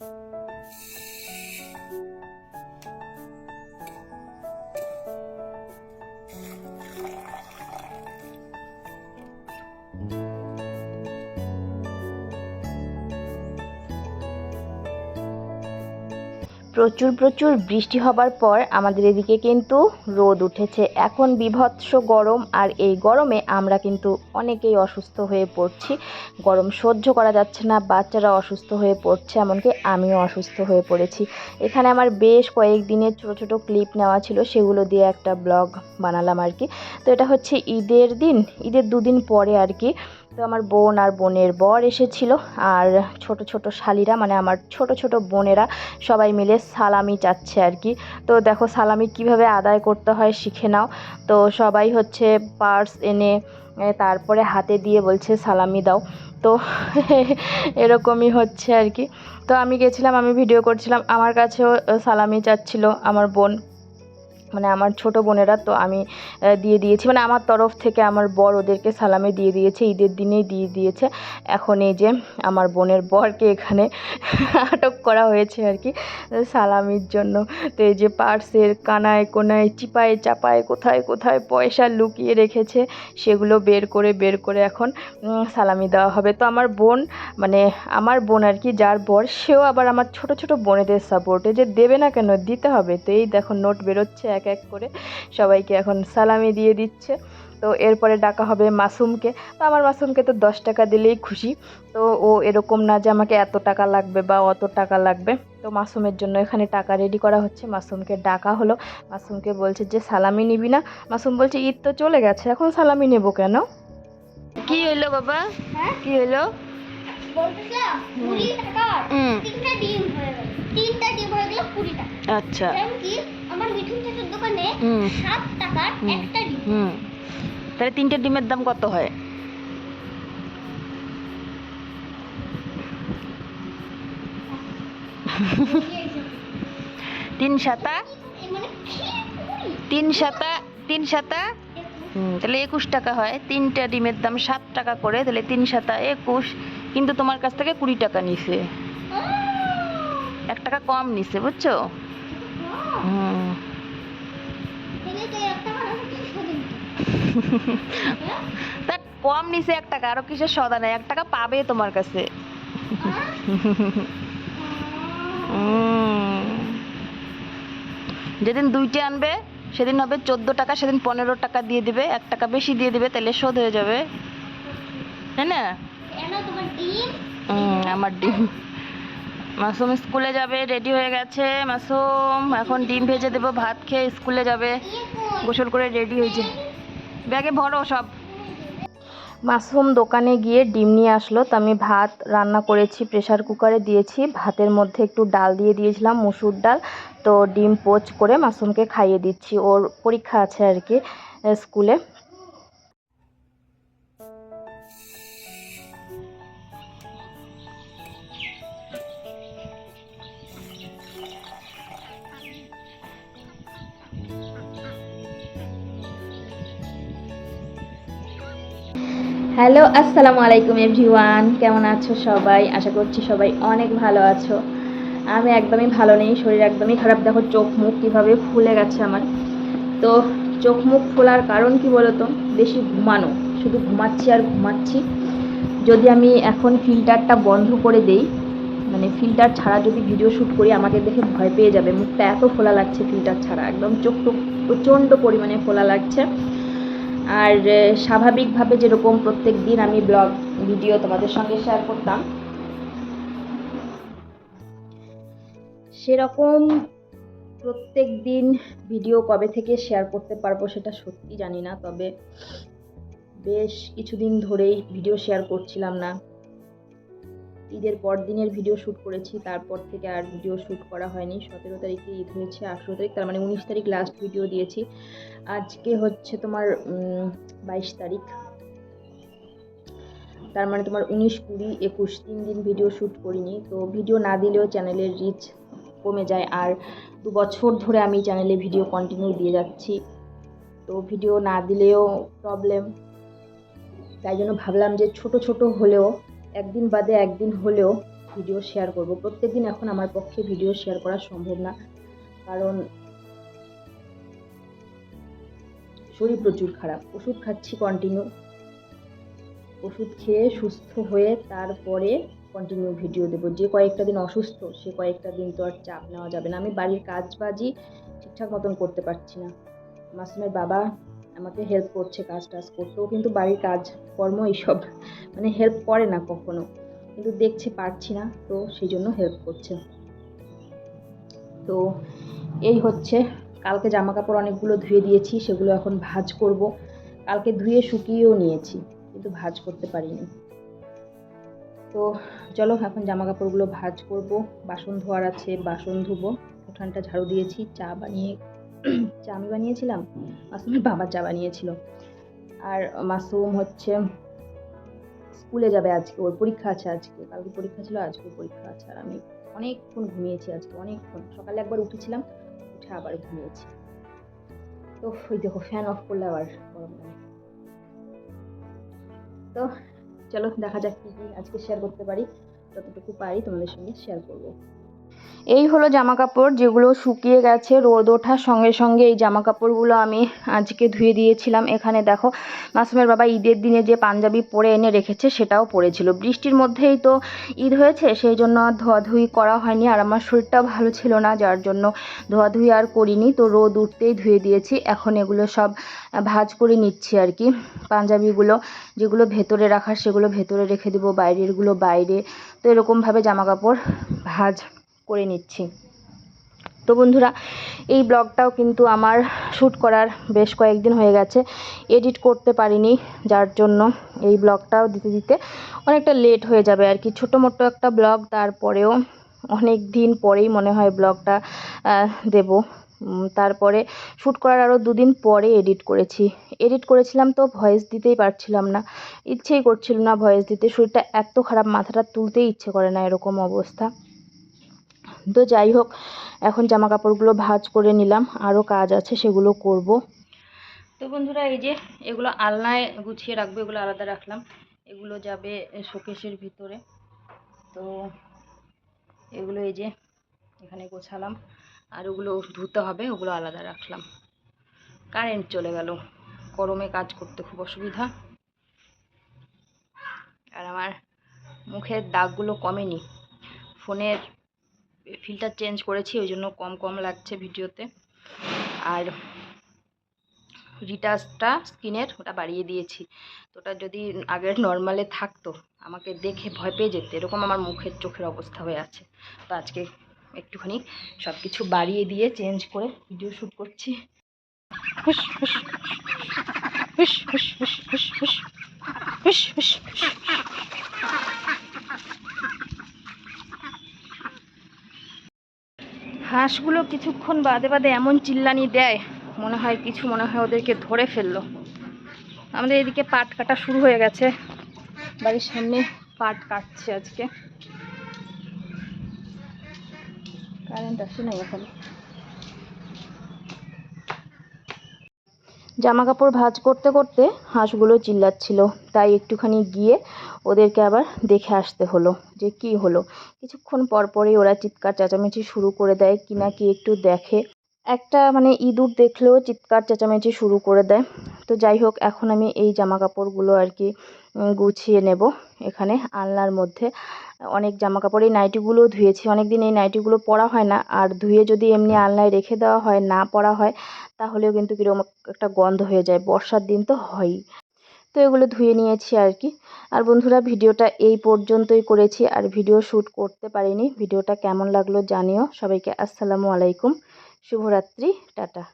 Thank you. প্রচুর প্রচুর বৃষ্টি হবার পর আমাদের এদিকে কিন্তু রোদ উঠেছে। এখন বিভৎস গরম আর এই গরমে আমরা কিন্তু অনেকেই অসুস্থ হয়ে পড়ছি। গরম সহ্য করা যাচ্ছে না, বাচ্চারা অসুস্থ হয়ে পড়ছে, এমনকি আমিও অসুস্থ হয়ে পড়েছি। এখানে আমার বেশ কয়েক দিনের ছোটো ছোটো ক্লিপ নেওয়া ছিল, সেগুলো দিয়ে একটা ব্লগ বানালাম আর কি। তো এটা হচ্ছে ঈদের দিন, ঈদের দুদিন পরে আর কি তো আমার বোন আর বোনের বর এসেছিল আর ছোট ছোট শালিরা মানে আমার ছোট ছোট বোনেরা সবাই মিলে সালামি চাচ্ছে আর কি। তো দেখো সালামি কীভাবে আদায় করতে হয় শিখে নাও। তো সবাই হচ্ছে পার্স এনে তারপরে হাতে দিয়ে বলছে সালামি দাও। তো এরকমই হচ্ছে আর কি। তো আমি গেছিলাম, আমি ভিডিও করছিলাম, আমার কাছেও সালামি চাচ্ছিল আমার বোন। মানে আমার ছোট বোনেরা তো আমি দিয়ে দিয়েছি। মানে আমার তরফ থেকে আমার বর ওদেরকে সালামি দিয়ে দিয়েছে, ঈদের দিনেই দিয়ে দিয়েছে। এখন এই যে আমার বোনের বরকে এখানে আটক করা হয়েছে আর কি, সালামির জন্য। তো এই যে পার্সের কানায়, কোনায়, চিপায়, চাপায়, কোথায় কোথায় পয়সা লুকিয়ে রেখেছে, সেগুলো বের করে বের করে এখন সালামি দেওয়া হবে। তো আমার বোন মানে আমার বোন আর কি, যার বর, সেও আবার আমার ছোট ছোট বোনেদের সাপোর্টে যে দেবে না কেন, দিতে হবে। তো এই দেখো নোট বেরোচ্ছে এক এক এক করে সবাইকে এখন সালামি দিয়ে দিচ্ছে। তো এরপরে ডাকা হবে মাসুমকে। তো আমার মাসুমকে তো দশ টাকা দিলেই খুশি। তো ও এরকম না যে আমাকে এত টাকা লাগবে বা অত টাকা লাগবে। তো মাসুমের জন্য এখানে টাকা রেডি করা হচ্ছে। মাসুমকে ডাকা হলো। মাসুমকে বলছে যে সালামি নিবি না? মাসুম বলছে ঈদ তো চলে গেছে এখন সালামি নেব কেন? কি হইল বাবা? কি হইল হয়ে কুড়ি টাকা। আচ্ছা। কি আমার মিঠুন চাচুর দোকানে সাত টাকার। একটা ডিম। হুম। তাহলে তিনটে ডিমের দাম কত হয়? তিন সাতা? মানে কি কুড়ি তিন সাতা? তিন সাতা? হুম, তাহলে একুশ টাকা হয়। তিনটা ডিমের দাম সাত টাকা করে তাহলে তিন সাতা একুশ। কিন্তু তোমার কাছ থেকে কুড়ি টাকা নিছে। এক টাকা কম নিছে বুঝছ? হুম তাহলে তো এক টাকা না তিনশো দিন তা কম নিছে এক টাকা আরও কিসের সদা নেই এক টাকা পাবে তোমার কাছে। যেদিন দুইটে আনবে সেদিন হবে চোদ্দ টাকা সেদিন পনেরো টাকা দিয়ে দিবে এক টাকা বেশি দিয়ে দিবে তাহলে শোধ হয়ে যাবে। তাই না? আমার ডিম। মাসুম স্কুলে যাবে রেডি হয়ে গেছে। মাসুম এখন ডিম ভেজে দেবো ভাত খেয়ে স্কুলে যাবে। গোসল করে রেডি হয়েছে ব্যাগে ভরো সব। মাশরুম দোকানে গিয়ে ডিম নিয়ে আসলো। তো আমি ভাত রান্না করেছি প্রেশার কুকারে দিয়েছি। ভাতের মধ্যে একটু ডাল দিয়ে দিয়েছিলাম, মুসুর ডাল। তো ডিম পোচ করে মাশরুমকে খাইয়ে দিচ্ছি। ওর পরীক্ষা আছে আর কি স্কুলে। হ্যালো, আসসালামু আলাইকুম এভরিওয়ান। কেমন আছো সবাই? আশা করছি সবাই অনেক ভালো আছো। আমি একদমই ভালো নেই, শরীর একদমই খারাপ। দেখো, চোখ মুখ কীভাবে ফুলে গেছে আমার। তো চোখ মুখ ফোলার কারণ কি বলো তো বেশি ঘুমানো। শুধু ঘুমাচ্ছি আর ঘুমাচ্ছি। যদি আমি এখন ফিল্টারটা বন্ধ করে দেই মানে ফিল্টার ছাড়া যদি ভিডিও শ্যুট করি, আমাকে দেখে ভয় পেয়ে যাবে। মুখটা এত ফোলা লাগছে ফিল্টার ছাড়া। একদম চোখ প্রচণ্ড পরিমাণে ফোলা লাগছে। আর স্বাভাবিকভাবে যেরকম প্রত্যেক দিন আমি ব্লগ, ভিডিও তোমাদের সঙ্গে শেয়ার করতাম, সেরকম প্রত্যেক দিন ভিডিও কবে থেকে শেয়ার করতে পারব সেটা সত্যি জানি না, তবে বেশ কিছুদিন ধরেই ভিডিও শেয়ার করছিলাম না। ঈদের পর দিনের ভিডিও শ্যুট করেছি, তারপর থেকে আর ভিডিও শ্যুট করা হয়নি। সতেরো তারিখে ঈদ হয়েছে, আঠেরো তারিখ, তার মানে উনিশ তারিখ লাস্ট ভিডিও দিয়েছি। আজকে হচ্ছে তোমার বাইশ তারিখ। তার মানে তোমার উনিশ, কুড়ি, একুশ, তিন দিন ভিডিও শ্যুট করিনি। তো ভিডিও না দিলেও চ্যানেলের রিচ কমে যায়। আর দু বছর ধরে আমি চ্যানেলে ভিডিও কন্টিনিউ দিয়ে যাচ্ছি। তো ভিডিও না দিলেও প্রবলেম তাই জন্য ভাবলাম যে ছোট ছোট হলেও একদিন বাদে একদিন হলেও ভিডিও শেয়ার করব। প্রত্যেকদিন এখন আমার পক্ষে ভিডিও শেয়ার করা সম্ভব না। কারণ শরীর প্রচুর খারাপ। ওষুধ খাচ্ছি কন্টিনিউ ওষুধ খেয়ে সুস্থ হয়ে তারপরে কন্টিনিউ ভিডিও দেবো। যে কয়েকটা দিন অসুস্থ, সে কয়েকটা দিন তো আর চাপ নেওয়া যাবে না। আমি বাড়ির কাজ বাজি ঠিকঠাক মতন করতে পারছি না। মাসুমের বাবা আমাকে হেল্প করছে কাজ টাজ করতেও, কিন্তু বাড়ির কাজ কর্ম এইসব মানে হেল্প করে না কখনো। কিন্তু দেখছে পারছি না, তো সেই জন্য হেল্প করছে। তো এই হচ্ছে, কালকে জামা কাপড় অনেকগুলো ধুয়ে দিয়েছি, সেগুলো এখন ভাজ করব। কালকে ধুয়ে শুকিয়েও নিয়েছি, কিন্তু ভাজ করতে পারিনি। তো চলো, এখন জামা কাপড়গুলো ভাজ করব, বাসন ধোয়ার আছে, বাসন ধুবো, উঠানটা ঝাড়ু দিয়েছি, চা বানিয়ে চা আমি বানিয়েছিলাম মাসুমের বাবা চা বানিয়েছিল। আর মাসুম হচ্ছে স্কুলে যাবে আজকে, ওর পরীক্ষা আছে আজকে, কালকে পরীক্ষা ছিল আজকে পরীক্ষা আছে। আর আমি অনেকক্ষণ ঘুমিয়েছি আজকে, অনেকক্ষণ। সকালে একবার উঠেছিলাম, উঠে আবার ঘুমিয়েছি। তো ওই দেখো ফ্যান অফ করলে আবার গরম তো চলো, দেখা যাক কী আজকে শেয়ার করতে পারি, যতটুকু পারি তোমাদের সঙ্গে শেয়ার করব। এই হলো জামা কাপড় যেগুলো শুকিয়ে গেছে, রোদ ওঠার সঙ্গে সঙ্গে এই জামা কাপড়গুলো আমি আজকে ধুয়ে দিয়েছিলাম। এখানে দেখো, মাসুমের বাবা ঈদের দিনে যে পাঞ্জাবি পরে এনে রেখেছে সেটাও পরেছিল। বৃষ্টির মধ্যেই তো ঈদ হয়েছে, সেই জন্য আর ধোয়াধুয়ি করা হয়নি। আর আমার শরীরটাও ভালো ছিল না, যার জন্য ধোয়াধুয়ি আর করিনি। তো রোদ উঠতেই ধুয়ে দিয়েছি। এখন এগুলো সব ভাঁজ করে নিচ্ছি আর কি। পাঞ্জাবিগুলো যেগুলো ভেতরে রাখার সেগুলো ভেতরে রেখে দেবো, বাইরেরগুলো বাইরে। তো এরকমভাবে জামা কাপড় ভাঁজ করে নিচ্ছি। তো বন্ধুরা, এই ব্লগটাও কিন্তু আমার শ্যুট করার বেশ কয়েকদিন হয়ে গেছে। এডিট করতে পারিনি, যার জন্য এই ব্লগটাও দিতে দিতে অনেকটা লেট হয়ে যাবে আর কি। ছোটো মোটো একটা ব্লগ, তারপরেও অনেক দিন পরেই মনে হয় ব্লগটা দেব। তারপরে শ্যুট করার আরও দুদিন পরে এডিট করেছি। এডিট করেছিলাম তো ভয়েস দিতেই পারছিলাম না। ইচ্ছেই করছিল না ভয়েস দিতে। শরীরটা এত খারাপ, মাথাটা তুলতেই ইচ্ছে করে না এরকম অবস্থা। তো যাই হোক, এখন জামা কাপড়গুলো ভাঁজ করে নিলাম, আরও কাজ আছে, সেগুলো করব। তো বন্ধুরা, এই যে এগুলো আলনায় গুছিয়ে রাখব, এগুলো আলাদা রাখলাম। এগুলো যাবে শোকেশের ভিতরে। তো এগুলো এই যে এখানে গোছালাম, আর ওগুলো ধুতে হবে, ওগুলো আলাদা রাখলাম। কারেন্ট চলে গেল। গরমে কাজ করতে খুব অসুবিধা। আর আমার মুখের দাগগুলো কমেনি। ফোনের ফিল্টার চেঞ্জ করেছি ওই জন্য কম কম লাগছে ভিডিওতে আর রিটাচটা স্কিনের ওটা বাড়িয়ে দিয়েছি তো ওটা যদি আগের নর্মালে থাকতো আমাকে দেখে ভয় পেয়ে যেত এরকম আমার মুখের চোখের অবস্থা হয়ে আছে তো আজকে একটুখানি সব কিছু বাড়িয়ে দিয়ে চেঞ্জ করে ভিডিও শ্যুট করছি হুস হুস হুস হুস হুস হুস হুস হুস হুস হুস হাঁসগুলো কিছুক্ষণ বাদে বাদে এমন চিল্লানি দেয়, মনে হয় কিছু মনে হয় ওদেরকে ধরে ফেলল। আমাদের এদিকে পাট কাটা শুরু হয়ে গেছে। বাড়ির সামনে পাট কাটছে আজকে। কারেন্ট আসে না এখন। জামা কাপড় ভাঁজ করতে করতে হাঁসগুলো চিল্লাচ্ছিল। তাই একটুখানি গিয়ে ওদেরকে আবার দেখে আসতে হলো যে কি হলো। কিছুক্ষণ পর পরই ওরা চিৎকার চেঁচামেচি শুরু করে দেয়, কি না কি একটু দেখে। একটা মানে ইঁদুর দেখলেও চিৎকার চেঁচামেচি শুরু করে দেয়। তো যাই হোক, এখন আমি এই জামা কাপড়গুলো আর কি গুছিয়ে নেব এখানে আলনার মধ্যে। অনেক জামা কাপড় এই নাইটিগুলো ধুয়েছি। অনেক দিন এই নাইটিগুলো পরা হয় না। আর ধুয়ে যদি এমনি আলনায় রেখে দেওয়া হয়, না পরা হয়, তাহলেও কিন্তু কীরকম একটা গন্ধ হয়ে যায়। বর্ষার দিন তো হয়ই। তো এগুলো ধুয়ে নিয়েছি আর কি। আর বন্ধুরা, ভিডিওটা এই পর্যন্তই করেছি। আর ভিডিও শ্যুট করতে পারিনি। ভিডিওটা কেমন লাগল জানিও। সবাইকে আসসালামু আলাইকুম। শুভরাত্রি। টাটা।